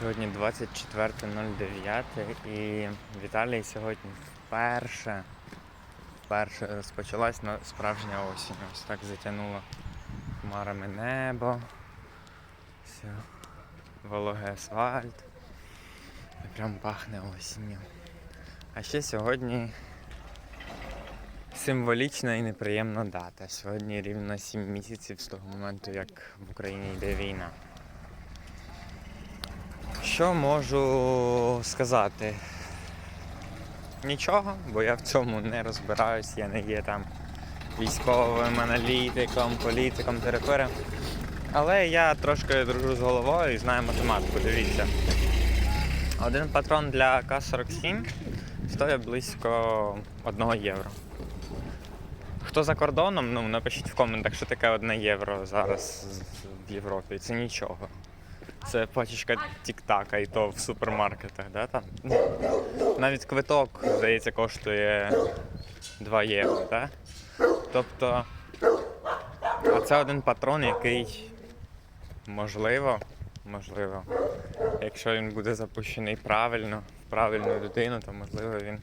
Сьогодні 24.09 і Віталій сьогодні вперше, вперше розпочалась справжня осінь. Ось так затягнуло хмарами небо. Все. Вологий асфальт. І прям пахне осінню. А ще сьогодні символічна і неприємна дата. Сьогодні рівно 7 місяців з того моменту, як в Україні йде війна. Що можу сказати? Нічого, бо я в цьому не розбираюсь, я не є там військовим аналітиком, політиком, терапевтом. Але я трошки дружу з головою і знаю математику, дивіться. Один патрон для К-47 стоїть близько 1 євро. Хто за кордоном, ну напишіть в коментах, що таке 1 євро зараз в Європі. Це нічого. Це пачечка тік-така, і то в супермаркетах, да, там? Навіть квиток, здається, коштує 2 євро, да? Тобто, це один патрон, який можливо, можливо, якщо він буде запущений правильно, в правильну людину, то можливо він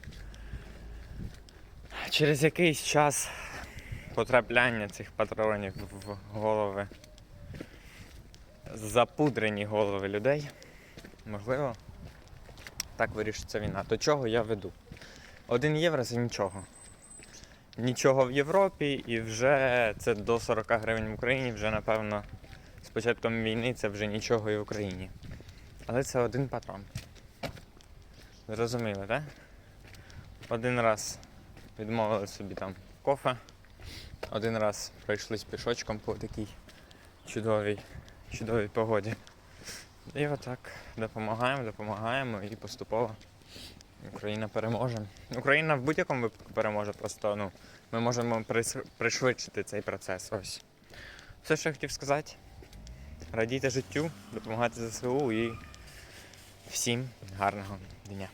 через якийсь час потрапляння цих патронів в голови запудрені голови людей. Можливо, так вирішиться війна. До чого я веду? Один євро це нічого. Нічого в Європі і вже це до 40 гривень в Україні, вже напевно з початком війни це вже нічого і в Україні. Але це один патрон. Зрозуміло, так? Один раз відмовили собі там кофе, один раз пройшлись пішочком по такій чудовій чудовій погоді. І отак допомагаємо, допомагаємо і поступово Україна переможе. Україна в будь-якому випадку переможе, просто ну, ми можемо пришвидшити цей процес. Ось. Все, що я хотів сказати. Радійте життю, допомагайте ЗСУ і всім гарного дня.